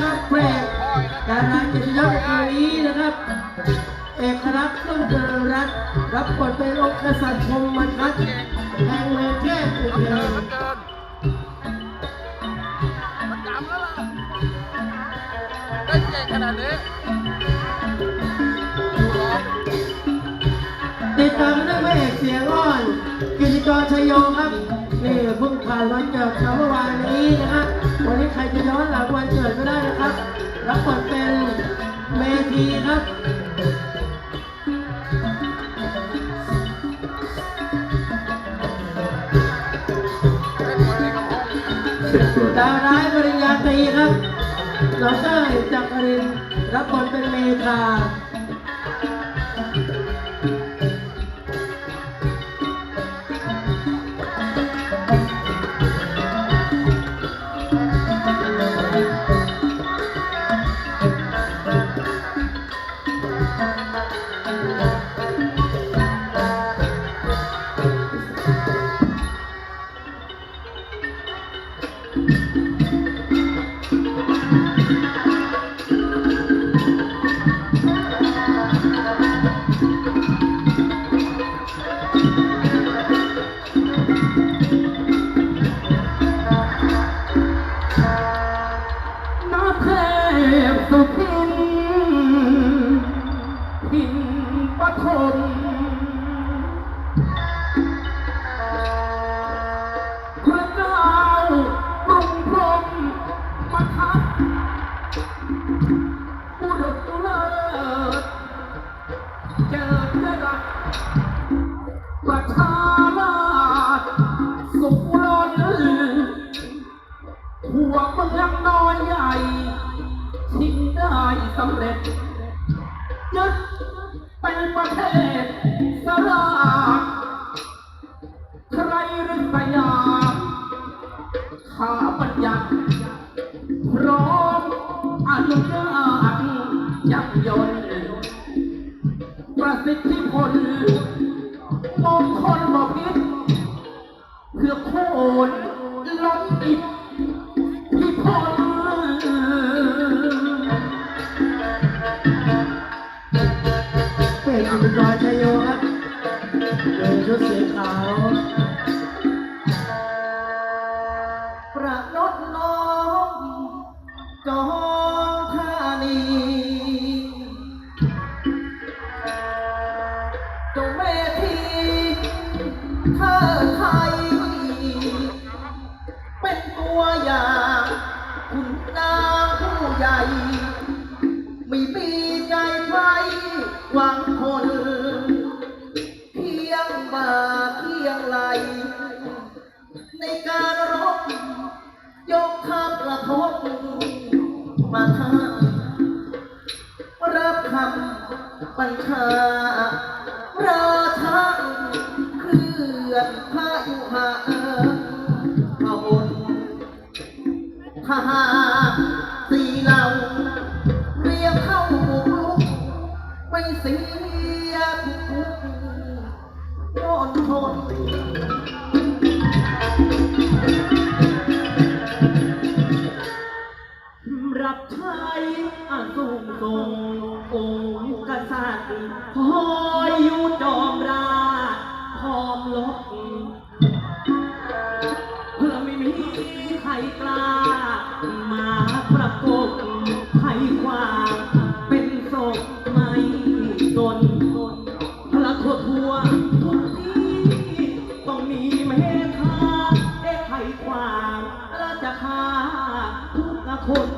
ครับเพลงดาราเกียรติยศคืนนี้นะครับ เอกลักษณ์ต้นเจริญรัตน์รับบทเป็นองค์กษัตริย์ชมมันทัศน์แห่งเมืองแก้วอุมันเทเกินนมันเกินมันจำแล้วล่ะเล่นเก่งขนาดนี้ดูร้องติดตาม กรชยโยครับนี่เพิ่งผ่านวันเกิดเขาเมื่อวานนี้นะฮะวันนี้ใครจะย้อนหลังวันเกิดก็ได้นะครับ รับบทเป็นเมทีครับเล่นมวยในกระเพาะเสร็จตัวดาวร้ายปริญญาตรีครับน้องเต้จักรินรับบทเป็นเมธา สุทินทินปฐมพระเจ้ากรุงพรมมาทับบุรุษเลิศเจิดจรัสประชาราชสุขล้นหัวเมืองน้อยใหญ่ ทิ้งได้สำเร็จยึดเป็นประเทศสลากใครริษยาข้าบัญญัติพร้อมอนุญาตยับยนประสิทธิผลมงคลบพิษเพื่อโคนล้มอิฐ อกกิติกรชัยโยครับเดินชุดสีขาวประนดน้องจองธานีเจ้าแม่ทีเธอไทย เป็นตัวอย่างาเพียงไหล ในการรบ ยกทัพกระทบมาทารับคำบัญชา ราชาเคลื่อนพายุหาพระบนทหารสีเหล่าเรียกเข้าบุกรุกไปเสีย รับใช้อาสูงทรงองค์กษัตริย์คอยอยู่จอมราชพร้อมลบเพื่อไม่มีใครกล้า มาประกบให้ควาเป็นศพไม่สน ความราชคาทุกคน